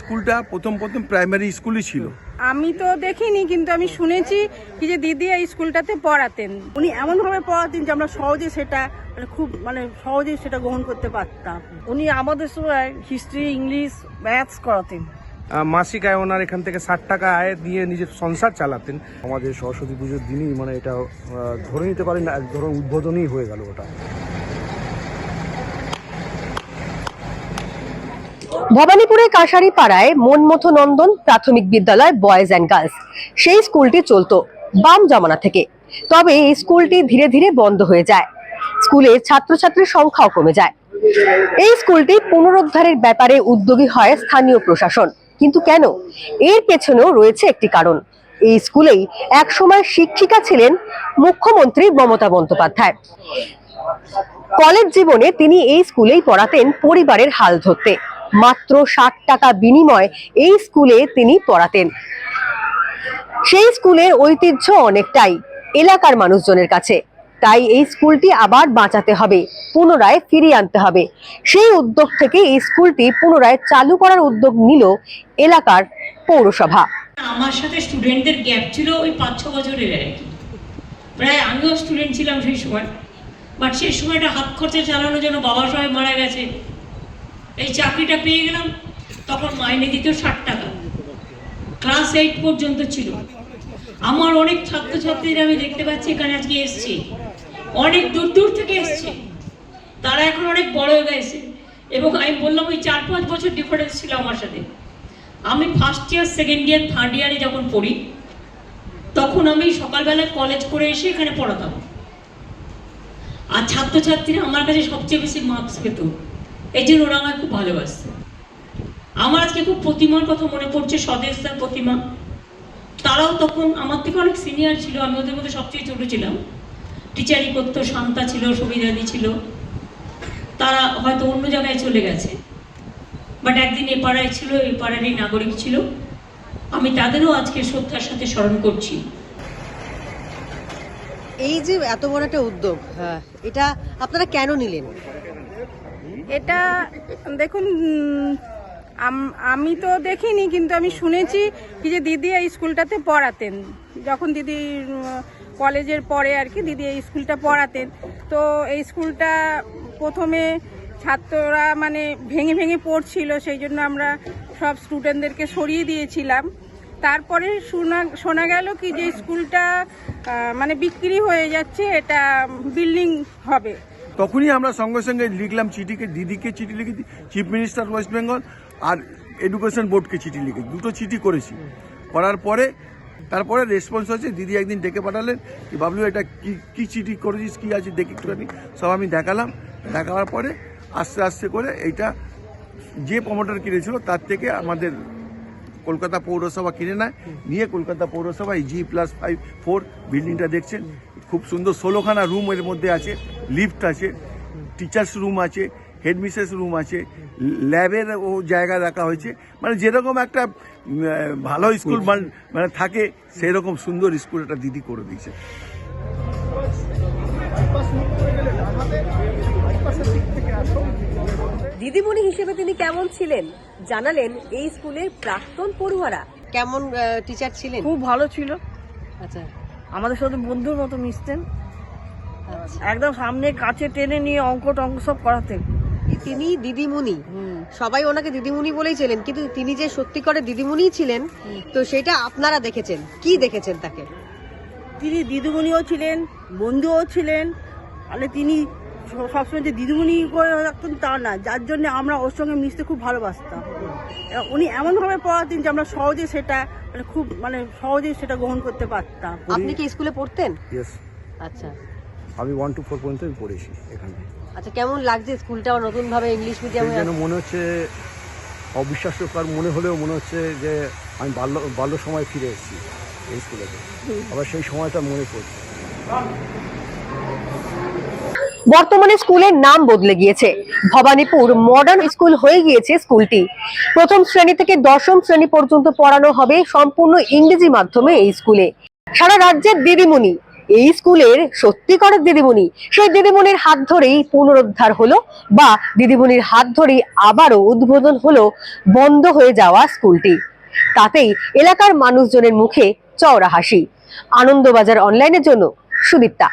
স্কুলটা প্রথম প্রথম প্রাইমারি স্কুলই ছিল। আমি তো দেখিনি কিন্তু আমি শুনেছি কি যে দিদি এই স্কুলটাতে পড়াতেন। উনি এমনভাবে পড়াতেন যে আমরা সহজে সেটা মানে খুব মানে সহজে সেটা গ্রহণ করতে পারতাম। উনি আমাদের সময় হিস্ট্রি ইংলিশ ম্যাথস করাতেন। মাসিক আয় ওনার এখান থেকে ষাট টাকা আয় দিয়ে নিজের সংসার চালাতেন। আমাদের সরস্বতী পুজোর দিনই মানে এটা ধরে নিতে পারেন এক ধরনের উদ্বোধনই হয়ে গেল ওটা। ভবানীপুরের কাশারি পাড়ায় মনমথ নন্দন প্রাথমিক বিদ্যালয় বয়েজ অ্যান্ড গার্লস। সেই স্কুলটি চলতো বাম জমানা থেকে। তবে এই স্কুলটি ধীরে ধীরে বন্ধ হয়ে যায়। স্কুলে ছাত্রছাত্রীর সংখ্যাও কমে যায়। এই স্কুলটি পুনরুদ্ধারের ব্যাপারে উদ্যোগী হয় স্থানীয় প্রশাসন। কিন্তু কেন? এর পেছনেও রয়েছে একটি কারণ। এই স্কুলেই একসময় শিক্ষিকা ছিলেন মুখ্যমন্ত্রী মমতা বন্দ্যোপাধ্যায়। কলেজ জীবনে তিনি এই স্কুলেই পড়াতেন পরিবারের হাল ধরতে। মাত্র ষাট টাকা বিনিময় এই স্কুলে তিনি পড়াতেন। সেই স্কুলের ঐতিহ্য অনেকটাই এলাকার মানুষজনের কাছে। তাই এই স্কুলটি আবার বাঁচাতে হবে, পুনরায় ফিরিয়ে আনতে হবে। সেই উদ্যোগ থেকে এই স্কুলটি পুনরায় চালু করার উদ্যোগ নিল এলাকার পৌরসভা। আমার সাথে স্টুডেন্টদের গ্যাপ ছিল ওই পাঁচ ছ বছরের আর কি। প্রায় আমিও স্টুডেন্ট ছিলাম সেই সময়। বাট সেই সময়টা হাত খরচা চালানোর জন্য বাবা সবাই মারা গেছে। এই চাকরিটা পেয়ে গেলাম, তখন মাইনে দিত ষাট টাকা। ক্লাস এইট পর্যন্ত ছিল। আমার অনেক ছাত্রছাত্রীরা আমি দেখতে পাচ্ছি এখানে আজকে এসছে। অনেক দূর দূর থেকে এসছে। তারা এখন অনেক বড় হয়ে গেছে। এবং আমি বললাম, ওই চার পাঁচ বছর ডিফারেন্স ছিল আমার সাথে। আমি first year second year third ইয়ারে যখন পড়ি, তখন আমি সকালবেলায় কলেজ করে এসে এখানে পড়াতাম। আর ছাত্রছাত্রীরা আমার কাছে সবচেয়ে বেশি মার্কস পেত। এই জন্য ওরা আমায় খুব ভালোবাসত। আমার আজকে খুব প্রতিমার কথা মনে পড়ছে স্বদেশদার প্রতিমা। তারাও তখন আমার থেকে অনেক সিনিয়র ছিল আমি ওদের মধ্যে সবচেয়ে ছোট ছিলাম। টিচারই করতো শান্তা ছিল সুবিধাদি ছিল। তারা হয়তো অন্য জায়গায় চলে গেছে। বাট একদিন এ পাড়ায় ছিল এই পাড়ারই নাগরিক ছিল। আমি তাদেরও আজকে শ্রদ্ধার সাথে স্মরণ করছি। এই যে এত বড় একটা উদ্যোগ হ্যাঁ, এটা আপনারা কেন নিলেন? এটা, দেখুন আমি তো দেখিনি, কিন্তু আমি শুনেছি কি যে দিদি এই স্কুলটাতে পড়াতেন। যখন দিদি কলেজের পরে আর কি দিদি এই স্কুলটা পড়াতেন। তো এই স্কুলটা প্রথমে ছাত্ররা মানে ভেঙে ভেঙে পড়ছিল, সেই জন্য আমরা সব স্টুডেন্টদেরকে সরিয়ে দিয়েছিলাম। তারপরে শোনা শোনা গেল কি যে স্কুলটা মানে বিক্রি হয়ে যাচ্ছে, এটা বিল্ডিং হবে। তখনই আমরা সঙ্গে সঙ্গে লিখলাম চিঠিকে, দিদিকে চিঠি লিখেছি চিফ মিনিস্টার ওয়েস্ট বেঙ্গল আর এডুকেশন বোর্ডকে চিঠি লিখে দুটো চিঠি করেছি। করার পরে, তারপরে রেসপন্স হয়েছে, দিদি একদিন ডেকে পাঠালেন কি, বাবলু, এটা কি কি চিঠি করেছিস? কি আছে? দেখি একটুখানি। সব আমি দেখালাম। দেখাবার পরে আস্তে আস্তে করে এইটা যে প্রমোটার কিনেছিল, তার থেকে আমাদের কলকাতা পৌরসভা কিনে নেয়। নিয়ে কলকাতা পৌরসভায় জি প্লাস ফাইভ ফোর বিল্ডিংটা দেখছেন। খুব সুন্দর। ষোলোখানা রুম এর মধ্যে আছে লিফট আছে টিচার্স রুম আছে হেডমিসেস রুম আছে ল্যাবের ও জায়গা রাখা হয়েছে। মানে যেরকম একটা ভালো স্কুল মান- মানে থাকে সেরকম সুন্দর স্কুল একটা দিদি করে দিয়েছে। দিদিমণি হিসেবে তিনি কেমন ছিলেন? জানালেন এই স্কুলের প্রাক্তন পড়ুয়ারা। কেমন টিচার ছিলেন? খুব ভালো ছিল। আচ্ছা। আমাদের সাথে বন্ধুর মতো মিশতেন। একদম সামনে কাছে টেনে নিয়ে অঙ্ক টঙ্ক সব করাতেন। তিনি দিদিমণি। সবাই ওনাকে দিদিমণি বলেই ছিলেন কিন্তু তিনি যে সত্যি করে দিদিমণি ছিলেন তো সেটা আপনারা দেখেছেন। কি দেখেছেন তাকে? তিনি দিদিমণিও ছিলেন বন্ধুও ছিলেন তাহলে তিনি সবসময় যে দিদিমণি করে রাখতেন তা না যার জন্য আমরা ওর সঙ্গে মিশতে খুব ভালোবাসতাম। উনি এমনভাবে পড়াতেন যে আমরা সহজে সেটা মানে খুব মানে সহজে সেটা গ্রহণ করতে পারতাম। আপনি কি স্কুলে পড়তেন? আচ্ছা। আমি ওয়ান টু ফোর পর্যন্ত আমি পড়েছি এখানে। আচ্ছা কেমন লাগছে স্কুলটা? নতুন ভাবে ইংলিশ মিডিয়ামে যেন মনে হচ্ছে অবিশ্বাস্যকর মনে হলেও মনে হচ্ছে যে আমি বাল্য বাল্য সময় ফিরে এসেছি এই স্কুলেতে আবার সেই সময়টা মনে পড়ছে। বর্তমানে স্কুলের নাম বদলে গিয়েছে। ভবানীপুর মডার্ন স্কুল হয়ে গিয়েছে স্কুলটি। প্রথম শ্রেণি থেকে দশম শ্রেণি পর্যন্ত পড়ানো হবে সম্পূর্ণ ইংরেজি মাধ্যমে এই স্কুলে। সারা রাজ্যের দিদিমণি। এই স্কুলের সত্যিকারের দিদিমণি। সেই দিদিমণির হাত ধরেই পুনরুদ্ধার হলো বা দিদিমণির হাত ধরেই আবারও উদ্বোধন হলো বন্ধ হয়ে যাওয়া স্কুলটি। তাতেই এলাকার মানুষজনের মুখে চওড়া হাসি। আনন্দবাজার অনলাইনের জন্য, সুদীপ্তা।